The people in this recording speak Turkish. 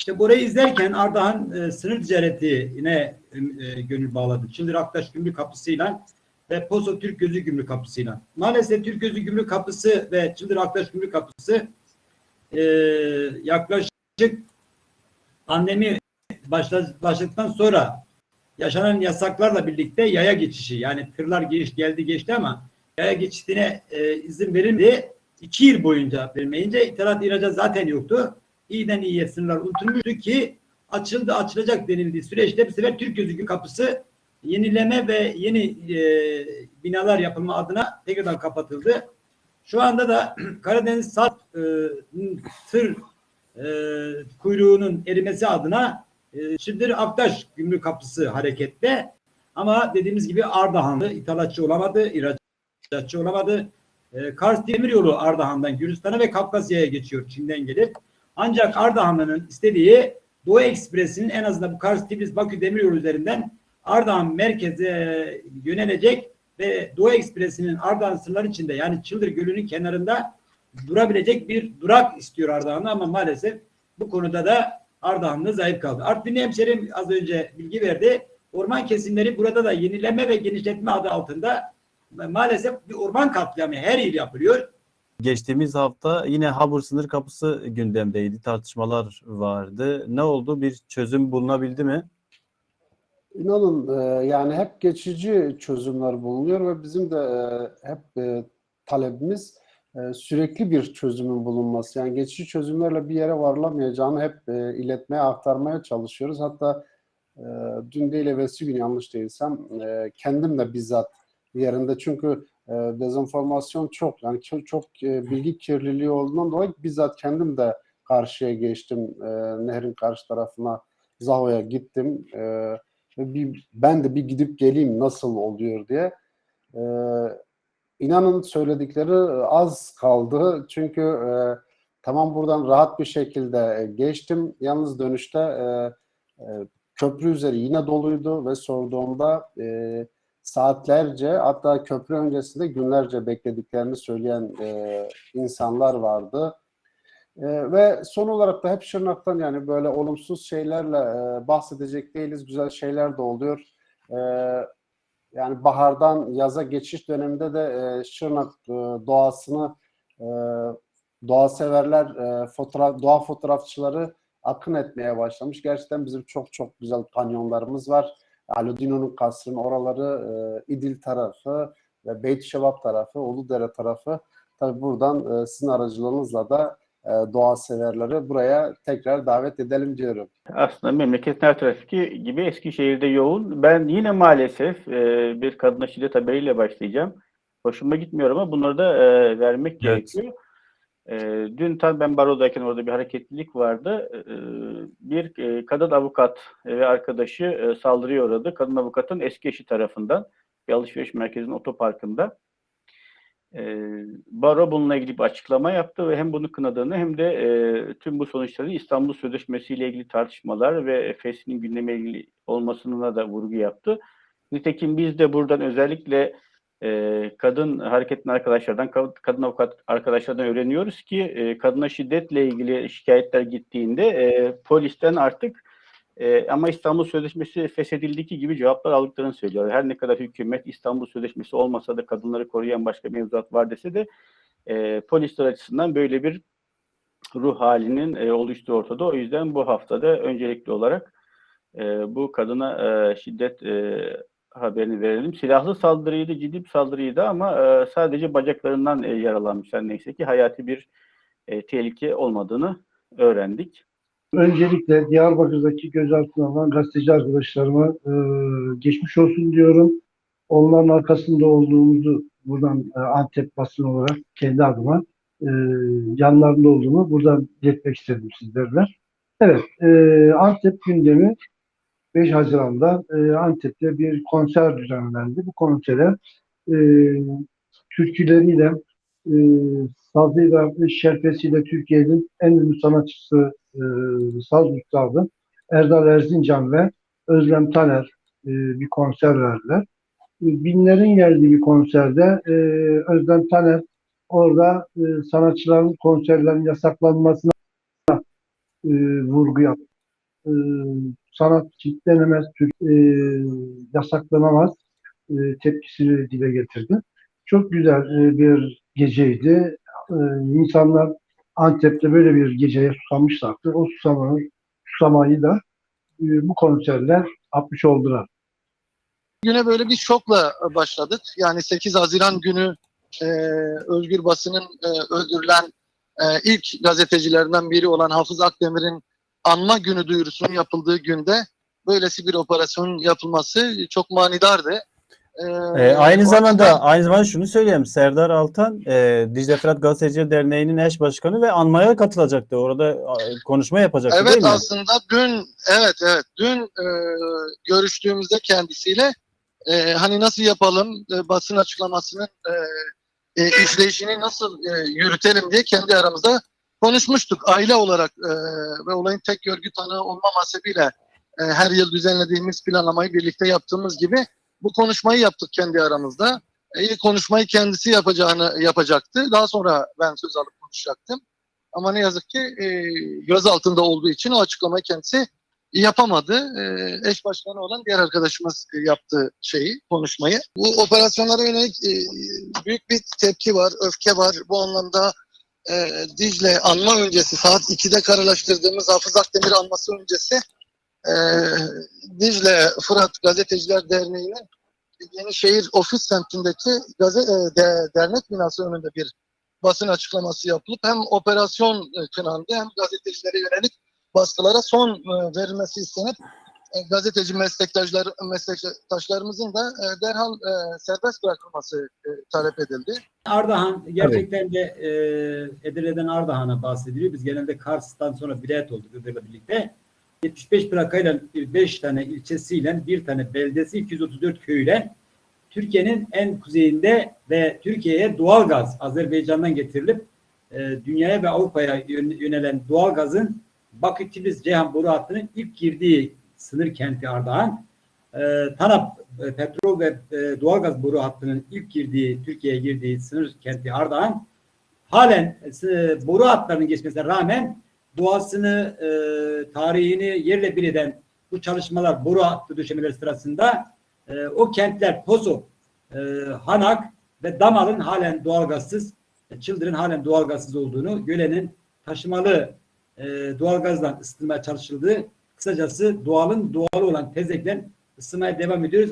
İşte burayı izlerken Ardahan e, sınır ticaretine e, gönül bağladı. Çıldır Aktaş Gümrük Kapısı'yla ve Poso Türk Gözü Gümrük Kapısı'yla. Maalesef Türk Gözü Gümrük Kapısı ve Çıldır Aktaş Gümrük Kapısı e, yaklaşık pandemi başla, başladıktan sonra yaşanan yasaklarla birlikte yaya geçişi yani tırlar giriş geldi geçti ama yaya geçişine e, izin verilmedi. İki yıl boyunca verilmeyince ithalat ihracat zaten yoktu. İyiden iyiye sınırlar unutulmuştu ki açıldı açılacak denildiği süreçte bir sefer Türk Gözü Kapısı yenileme ve yeni e, binalar yapılma adına tekrardan kapatıldı. Şu anda da Karadeniz Sat e, tır e, kuyruğunun erimesi adına e, şimdi Aktaş Gümrük Kapısı harekette. Ama dediğimiz gibi Ardahanlı ithalatçı olamadı, ihracatçı olamadı. E, Kars Demiryolu Ardahan'dan Gürcistan'a ve Kafkasya'ya geçiyor Çin'den gelip. Ancak Ardahanlı'nın istediği Doğu Ekspresi'nin en azından bu Kars Tiflis Bakü Demiryolu üzerinden Ardahan merkeze yönelecek ve Doğu Ekspresi'nin Ardahan sınırları içinde yani Çıldır Gölü'nün kenarında durabilecek bir durak istiyor Ardahanlı ama maalesef bu konuda da Ardahanlı zayıf kaldı. Artvinli hemşerim az önce bilgi verdi. Orman kesimleri burada da yenileme ve genişletme adı altında maalesef bir orman katliamı her yıl yapılıyor. Geçtiğimiz hafta yine Habur sınır kapısı gündemdeydi. Tartışmalar vardı. Ne oldu? Bir çözüm bulunabildi mi? İnanın e, yani hep geçici çözümler bulunuyor ve bizim de e, hep e, talebimiz sürekli bir çözümün bulunması. Yani geçici çözümlerle bir yere varılamayacağını hep iletmeye, aktarmaya çalışıyoruz. Hatta dün değil evvelsi gün yanlış değilsem kendim de bizzat yerinde çünkü e, dezenformasyon çok yani çok, e, bilgi kirliliği olduğundan dolayı bizzat kendim de karşıya geçtim. E, nehrin karşı tarafına Zaho'ya gittim. E, bir, ben de bir gidip geleyim nasıl oluyor diye. E, inanın söyledikleri az kaldı. Çünkü e, tamam buradan rahat bir şekilde geçtim. Yalnız dönüşte e, e, köprü üzeri yine doluydu ve sorduğumda e, saatlerce hatta köprü öncesinde günlerce beklediklerini söyleyen e, insanlar vardı. E, ve son olarak da hep Şırnak'tan yani böyle olumsuz şeylerle e, bahsedecek değiliz. Güzel şeyler de oluyor. E, yani bahardan yaza geçiş döneminde de e, Şırnak e, doğasını e, doğa severler, e, fotoğraf, doğa fotoğrafçıları akın etmeye başlamış. Gerçekten bizim çok çok güzel kanyonlarımız var. Aludino'nun kasrının oraları, e, İdil tarafı ve Beyt Şevap tarafı, Uludere tarafı. Tabi buradan e, sizin aracılığınızla da e, doğa severleri buraya tekrar davet edelim diyorum. Aslında memleketin her tarafı gibi Eskişehir'de yoğun. Ben yine maalesef e, bir kadına şiddet haberiyle başlayacağım. Hoşuma gitmiyor ama bunları da e, vermek Evet. gerekiyor. E, dün tam ben barodayken orada bir hareketlilik vardı. E, bir e, kadın avukat ve arkadaşı e, saldırıya uğradı. Kadın avukatın eski eşi tarafından bir alışveriş merkezinin otoparkında. E, Baro bununla ilgili bir açıklama yaptı ve hem bunu kınadığını hem de e, tüm bu sonuçların İstanbul Sözleşmesi ile ilgili tartışmalar ve FES'in gündeme ilgili olmasına da vurgu yaptı. Nitekim biz de buradan özellikle e, kadın hareketli arkadaşlardan, kad- kadın avukat arkadaşlardan öğreniyoruz ki e, kadına şiddetle ilgili şikayetler gittiğinde e, polisten artık e, ama İstanbul Sözleşmesi feshedildiği gibi cevaplar aldıklarını söylüyor. Her ne kadar hükümet İstanbul Sözleşmesi olmasa da kadınları koruyan başka mevzuat var dese de e, polisler açısından böyle bir ruh halinin e, oluştuğu ortada. O yüzden bu haftada öncelikli olarak e, bu kadına e, şiddet e, haberini verelim. Silahlı saldırıydı, ciddi bir saldırıydı ama e, sadece bacaklarından e, yaralanmışlar neyse ki hayati bir e, tehlike olmadığını öğrendik. Öncelikle Diyarbakır'daki gözaltına alınan gazeteci arkadaşlarıma e, geçmiş olsun diyorum. Onların arkasında olduğumuzu buradan e, Antep basını olarak kendi adıma e, yanlarında olduğumu buradan iletmek istedim sizlerle. Evet, e, Antep gündemi 5 Haziran'da e, Antep'te bir konser düzenlendi. Bu konsere e, türküleriyle, e, sazıyla, şerpesiyle Türkiye'nin en ünlü sanatçısı e, saz üstadı Erdal Erzincan ve Özlem Taner e, bir konser verdiler. E, binlerin geldiği bir konserde e, Özlem Taner orada e, sanatçıların konserlerin yasaklanmasına e, vurgu yaptı. e, sanat kitlenemez, e, yasaklanamaz e, tepkisini dile getirdi. Çok güzel e, bir geceydi. E, insanlar Antep'te böyle bir geceye susamışlardı. O susamayı, susamayı da e, bu konserler atmış oldular. güne böyle bir şokla başladık. Yani 8 Haziran günü e, Özgür Basın'ın e, öldürülen e, ilk gazetecilerinden biri olan Hafız Akdemir'in anma günü duyurusunun yapıldığı günde böylesi bir operasyon yapılması çok manidardı. E, Ee, aynı bu zamanda açıdan- aynı zamanda şunu söyleyeyim. Serdar Altan e, Dicle Fırat Gazeteciler Derneği'nin eş başkanı ve anmaya katılacaktı. Orada konuşma yapacaktı Evet değil mi? aslında dün evet evet dün e, görüştüğümüzde kendisiyle e, hani nasıl yapalım e, basın açıklamasının e, e, işleyişini nasıl e, yürütelim diye kendi aramızda konuşmuştuk aile olarak e, ve olayın tek görgü tanığı olma hasebiyle e, her yıl düzenlediğimiz planlamayı birlikte yaptığımız gibi bu konuşmayı yaptık kendi aramızda. E, konuşmayı kendisi yapacağını yapacaktı. Daha sonra ben söz alıp konuşacaktım. Ama ne yazık ki e, göz altında olduğu için o açıklamayı kendisi yapamadı. E, eş başkanı olan diğer arkadaşımız e, yaptı şeyi, konuşmayı. Bu operasyonlara yönelik e, büyük bir tepki var, öfke var. Bu anlamda e, Dicle anma öncesi saat 2'de kararlaştırdığımız Hafız Akdemir anması öncesi e, Dicle Fırat Gazeteciler Derneği'nin Yenişehir ofis semtindeki gazete, e, de- dernek binası önünde bir basın açıklaması yapılıp hem operasyon e, kınandı hem gazetecilere yönelik baskılara son e, verilmesi istenip gazeteci meslektaşlar meslektaşlarımızın da e, derhal e, serbest bırakılması e, talep edildi. Ardahan gerçekten de e, Edirne'den Ardahan'a bahsediliyor. Biz genelde Kars'tan sonra Bilet olduk Iğdır'la birlikte. 75 plakayla 5 tane ilçesiyle bir tane beldesi 234 köyüyle Türkiye'nin en kuzeyinde ve Türkiye'ye doğal gaz Azerbaycan'dan getirilip e, dünyaya ve Avrupa'ya yön- yönelen doğal gazın Bakü Tiflis Ceyhan boru hattının ilk girdiği sınır kenti Ardahan. E, TANAP e, petrol ve e, doğalgaz boru hattının ilk girdiği, Türkiye'ye girdiği sınır kenti Ardahan halen e, boru hatlarının geçmesine rağmen doğasını, e, tarihini yerle bir eden bu çalışmalar, boru hattı döşemeleri sırasında e, o kentler Pozo, e, Hanak ve Damal'ın halen doğalgazsız, e, Çıldır'ın halen doğalgazsız olduğunu, Gölen'in taşımalı e, doğalgazdan ısıtılmaya çalışıldığı, kısacası doğalın doğalı olan tezekten ısınmaya devam ediyoruz.